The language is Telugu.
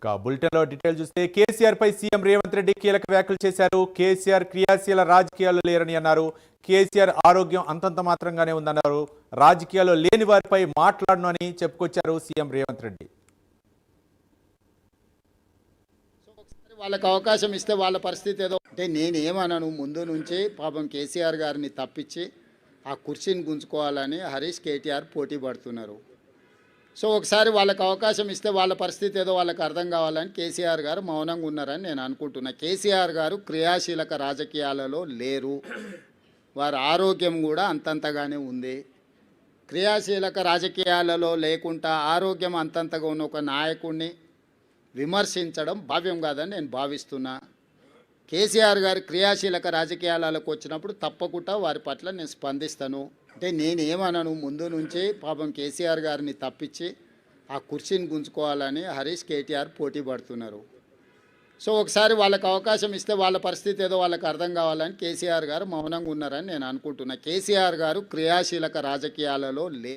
ఇక బులెటిన్లో డీటెయిల్ చూస్తే కేసీఆర్ పై సీఎం రేవంత్ రెడ్డి కీలక వ్యాఖ్యలు చేశారు. కేసీఆర్ క్రియాశీల రాజకీయాలు లేరని అన్నారు. కేసీఆర్ ఆరోగ్యం అంతంత మాత్రంగానే ఉందన్నారు. రాజకీయాల్లో లేని వారిపై మాట్లాడను అని చెప్పుకొచ్చారు సీఎం రేవంత్ రెడ్డి. వాళ్ళకి అవకాశం ఇస్తే వాళ్ళ పరిస్థితి ఏదో అంటే నేనేమన్నాను ముందు నుంచి పాపం కేసీఆర్ గారిని తప్పించి ఆ కుర్చీని గుంజుకోవాలని హరీష్ కేటీఆర్ పోటీ పడుతున్నారు. సో ఒకసారి వాళ్ళకి అవకాశం ఇస్తే వాళ్ళ పరిస్థితి ఏదో వాళ్ళకి అర్థం కావాలని కేసీఆర్ గారు మౌనంగా ఉన్నారని నేను అనుకుంటున్నా. కేసీఆర్ గారు క్రియాశీలక రాజకీయాలలో లేరు. వారి ఆరోగ్యం కూడా అంతంతగానే ఉంది. క్రియాశీలక రాజకీయాలలో లేకుండా ఆరోగ్యం అంతంతగా ఉన్న ఒక నాయకుడిని విమర్శించడం భావ్యం కాదని నేను భావిస్తున్నా. కేసీఆర్ గారు క్రియాశీలక రాజకీయాలకు వచ్చినప్పుడు తప్పకుండా వారి పట్ల నేను స్పందిస్తాను. అంటే నేనేమనను ముందు నుంచి పాపం కేసీఆర్ గారిని తప్పించి ఆ కుర్చీని గుంజుకోవాలని హరీష్ కేటీఆర్ పోటీ పడుతున్నారు. సో ఒకసారి వాళ్ళకి అవకాశం ఇస్తే వాళ్ళ పరిస్థితి ఏదో వాళ్ళకి అర్థం కావాలని కేసీఆర్ గారు మౌనంగా ఉన్నారని నేను అనుకుంటున్నా. కేసీఆర్ గారు క్రియాశీలక రాజకీయాలలో లే